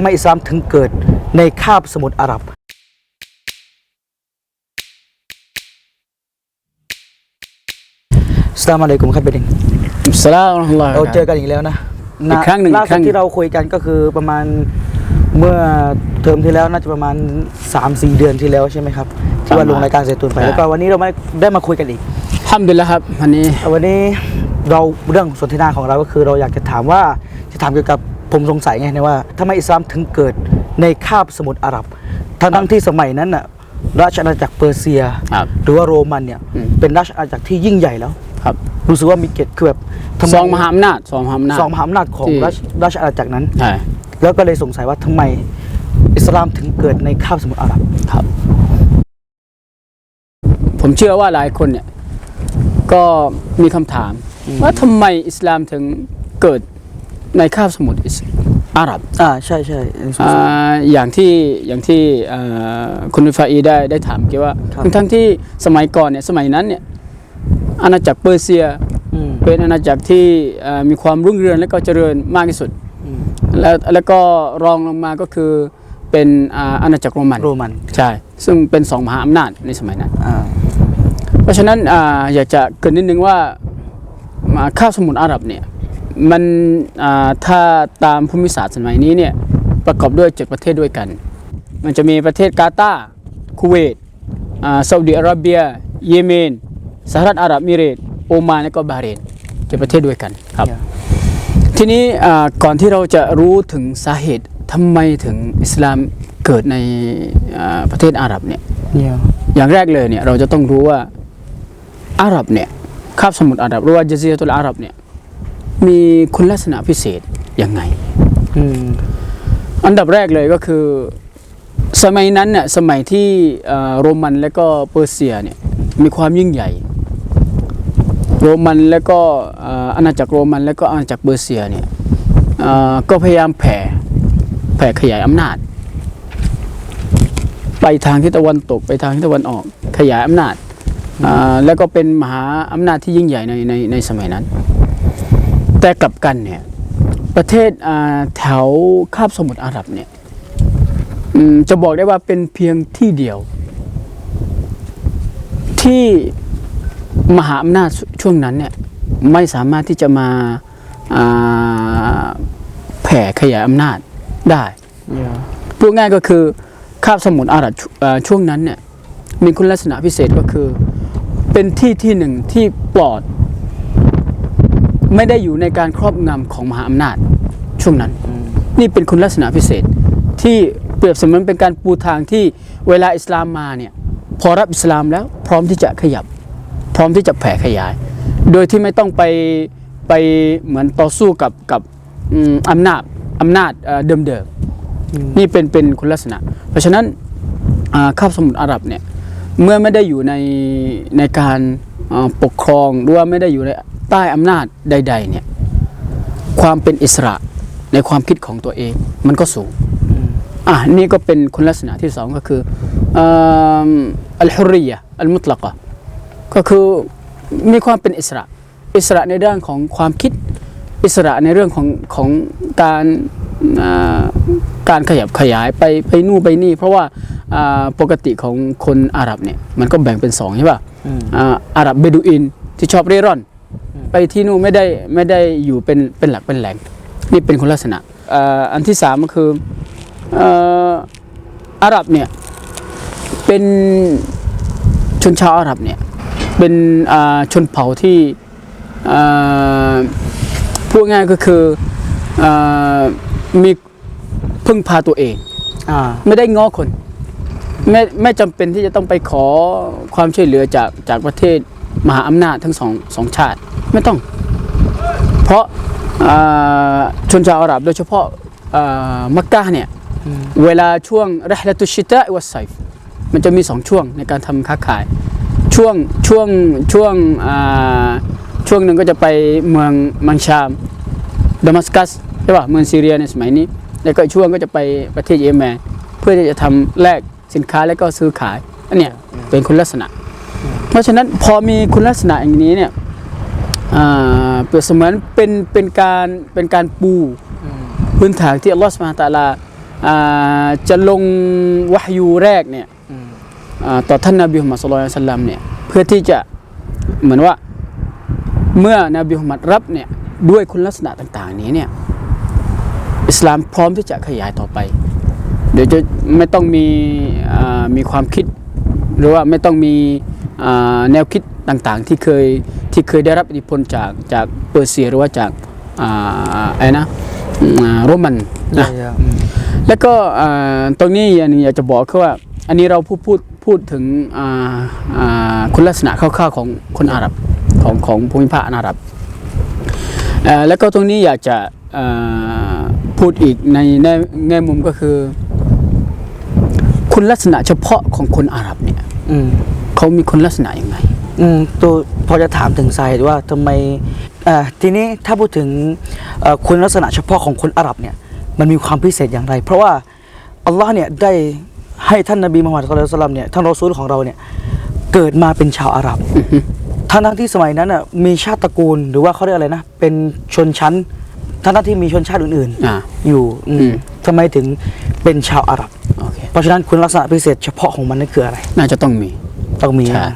ทำไมอิสลามถึงเกิดในคาบสมุทรอาหรับ สลามอะลัยกุมครับเบดิงสลามอัลลอฮ์เราเจอกันอีกแล้วนะอีกครั้งหนึ่งล่าอีกคสุรั้ดงหนึ่งที่เราคุยกันก็คือประมาณเมื่อเทอมที่แล้วน่าจะประมาณ 3-4 เดือนที่แล้วใช่ไหมครับที่ว่าลงรายการเซตุนไปแล้วก็วันนี้เราไม่ได้มาคุยกันอีกทำดีแล้วครับวันนี้วันนี้เราเรื่องสนทนาของเราก็คือเราอยากจะถามว่าจะถามเกี่ยวกับ ผมสงสัยไงนะว่าทำไมอิสลามถึงเกิดในคาบสมุทรอาหรับทั้งทั้งที่สมัยนั้นน่ะราชอาณาจักรเปอร์เซียครับหรือว่าโรมันเนี่ยอืมเป็นราชอาณาจักรที่ยิ่งใหญ่แล้วครับรู้สึกว่ามีเกียรติคือแบบทำไสองมหาอำนาจสองมหาอำนาจสองมหาอำนาจของที่ราชราชอาณาจักรนั้นใช่แล้วก็เลยสงสัยว่าทำไมอิสลามถึงเกิดในคาบสมุทรอาหรับครับ ผมเชื่อว่าหลายคนเนี่ยก็มีคำถาม ว่าทำไมอิสลามถึงเกิด ในคาบสมุทรอิสอาหรับอ่าใช่ใช่อ่าอย่างที่อย่างที่อ่าคุณวิฟาอีได้ได้ถามเกี่ยวว่าครับทั้งทั้งที่สมัยก่อนเนี่ยสมัยนั้นเนี่ยอาณาจักรเปอร์เซียอืมเป็นอาณาจักรที่เอ่อมีความรุ่งเรืองและก็เจริญมากที่สุดอืมแล้วแล้วก็รองลงมาก็คือเป็นอ่าอาณาจักรโรมันโรมันใช่ซึ่งเป็นสองมหาอำนาจในสมัยนั้นอ่าเพราะฉะนั้นอาอยากจะเกรินนิดนึงว่ามาข้าวสมุทรอาหรับเนี่ย มันอ่าถ้าตามภูมิศาสตร์สมัยนี้เนี่ยประกอบด้วยเจ็ดประเทศด้วยกัน มันจะมีประเทศกาตาร์คูเวตอ่าซาอุดิอาระเบีย เยเมนสหรัฐอาหรับเอมิเรตส์โอมานและก็บาห์เรนเจ็ดประเทศด้วยกันครับ Yeah. ทีนี้อ่าก่อนที่เราจะรู้ถึงสาเหตุทำไมถึงอิสลามเกิดในอ่าประเทศอาหรับเนี่ยเนี่ยอย่างแรกเลยเนี่ยเราจะต้องรู้ว่าอาหรับเนี่ยคาบสมุทรอาหรับหรือว่าจาซีรตุลอาหรับเนี่ย มีคุณลักษณะพิเศษยังไงอันดับแรกเลยก็คือ สมัยนั้นเนี่ยสมัยที่โรมันและก็เปอร์เซียเนี่ยมีความยิ่งใหญ่ โรมันและก็อาณาจักรโรมันและก็อาณาจักรเปอร์เซียเนี่ยก็พยายามแผ่แผ่ขยายอำนาจ ไปทางทิศตะวันตกไปทางทิศตะวันออกขยายอำนาจแล้วก็เป็นมหาอำนาจที่ยิ่งใหญ่ในในในสมัยนั้น แต่กลับกันเนี่ยประเทศแถวคาบสมุทรอาหรับเนี่ยจะบอกได้ว่าเป็นเพียงที่เดียว ที่มหาอำนาจช่วงนั้นเนี่ยไม่สามารถที่จะมาาแผ่ขยายอำนาจได้พูดง่ายก็คือคาบสมุทรอาหรับช่วงนั้นเนี่ยมีคุณลักษณะพิเศษก็คือ เป็นที่ที่หนึ่งที่ปลอด ไม่ได้อยู่ในการครอบงำของมหาอำนาจช่วงนั้นอืมนี่เป็นคุณลักษณะพิเศษที่เปรียบเสมือนเป็นการปูทางที่เวลาอิสลามมาเนี่ยพอรับอิสลามแล้วพร้อมที่จะขยับ พร้อมที่จะแผ่ขยาย โดยที่ไม่ต้องไปไปเหมือนต่อสู้กับกับอืมอำนาจอำนาจเอ่อเดิมๆนี่เป็นเป็นคุณลักษณะ เพราะฉะนั้นอ่าคาบสมุทรอาหรับเนี่ยเมื่อไม่ได้อยู่ในในการอ่าปกครองหรือว่าไม่ได้อยู่ใน ใต้อำนาจใด ๆ เนี่ย ความเป็นอิสระในความคิดของตัวเอง มันก็สูงอะนี่ก็เป็นคุณลักษณะที่สองก็คืออ่าอัลฮุริยะอัลมุตลักะก็คือมีความเป็นอิสระ อิสระในด้านของความคิดอิสระในเรื่องของของการอ่าการขยับขยายไปไปนู่นไปนี่ เพราะว่าอ่าปกติของคนอาหรับเนี่ยมันก็แบ่งเป็นสองใช่ป่ะอืมอ่าอาหรับเบดูอินที่ชอบเร่ร่อน ไปที่นู่นไม่ได้ไม่ได้อยู่เป็นเป็นหลักเป็นแหล่งนี่เป็นคุณลักษณะอ่าอันที่สามก็คืออ่าอาหรับเนี่ยเป็นชนชาวอาหรับเนี่ยเป็นอ่าชนเผ่าที่อ่าพูดง่ายก็คืออามีพึ่งพาตัวเองอ่าไม่ได้ง้อคนไม่ไม่จำเป็นที่จะต้องไปขอความช่วยเหลือจากจากประเทศมหาอำนาจทั้งสองสองชาติ ไม่ต้อง เพราะอ่าชนชาวอาหรับโดยเฉพาะอ่ามักกะเนี่ยอืมเวลาช่วงรหละตุชิตะวัสไซฟมันจะมีสองช่วงในการทำค้าขาย ช่วงช่วงช่วงอ่าช่วงหนึ่งก็จะไปเมืองมังชามดามัสกัสใช่ป่ะเมืองซีเรียในสมัยนี้ แล้วก็อีกช่วงก็จะไปประเทศเยเมนเพื่อที่จะทำแลกสินค้าแล้วก็ซื้อขายอันเนี้ยเป็นคุณลักษณะ เพราะฉะนั้นพอมีคุณลักษณะอย่างนี้เนี่ยอ่า เปรียบเสมือนเป็นเป็นการเป็นการปูพื้นฐานที่อัลลอฮฺสุบฮานตะลาอ่าจะลงวะฮยูแรกเนี่ยอ่าต่อท่านนบีมุฮัมมัดสุลลัลลอฮุอะลัยฮิวะสัลลัมเนี่ยเพื่อที่จะเหมือนว่าเมื่อนบีมุฮัมมัดรับเนี่ยด้วยคุณลักษณะต่างๆ นี้เนี่ยอิสลามพร้อมที่จะขยายต่อไป เดี๋ยวจะไม่ต้องมีมีความคิด หรือว่าไม่ต้องมีแนวคิดต่างๆ ที่เคย ที่เคยได้รับอิทธิพลจากจากเปอร์เซียหรือว่าจากอ่าอะไรนะอ่าโรมันนะอืมแล้วก็อ่าตรงนี้อย่างหนึงอยากจะบอกคือว่า อันนี้เราพูดพูดพูดถึงอ่าอ่าคุณลักษณะคร่าวๆของคนอาหรับของของภูมิภาคอาหรับเอ่อแล้วก็ตรงนี้อยากจะอ่าพูดอีกในในแง่มุมก็คือ คุณลักษณะเฉพาะของคนอาหรับเนี่ยอืมเขามีคุณลักษณะยังไง อืมตัวพอจะถามถึงสาเหตุว่าทำไมอ่าทีนี้ถ้าพูดถึงเอ่อคุณลักษณะเฉพาะของคนอาหรับเนี่ยมันมีความพิเศษอย่างไร เพราะว่าอัลลอฮ์เนี่ยได้ให้ท่านนบีมุฮัมมัดสุลลัลลอฮุอะลัยฮิวะสัลลัมเนี่ยท่านรอซูลของเราเนี่ยเกิดมาเป็นชาวอาหรับทั้งทั้งที่สมัยนั้นน่ะมีชาติตระกูลหรือว่าเขาเรียกอะไรนะเป็นชนชั้นทั้งทั้งที่มีชนชาติอื่นอ่า ๆอยู่อืมอืมทำไมถึงเป็นชาวอาหรับ โอเค เพราะฉะนั้นคุณลักษณะพิเศษเฉพาะของมันนั่นคืออะไร น่าจะต้องมี ต้องมีใช่ นะ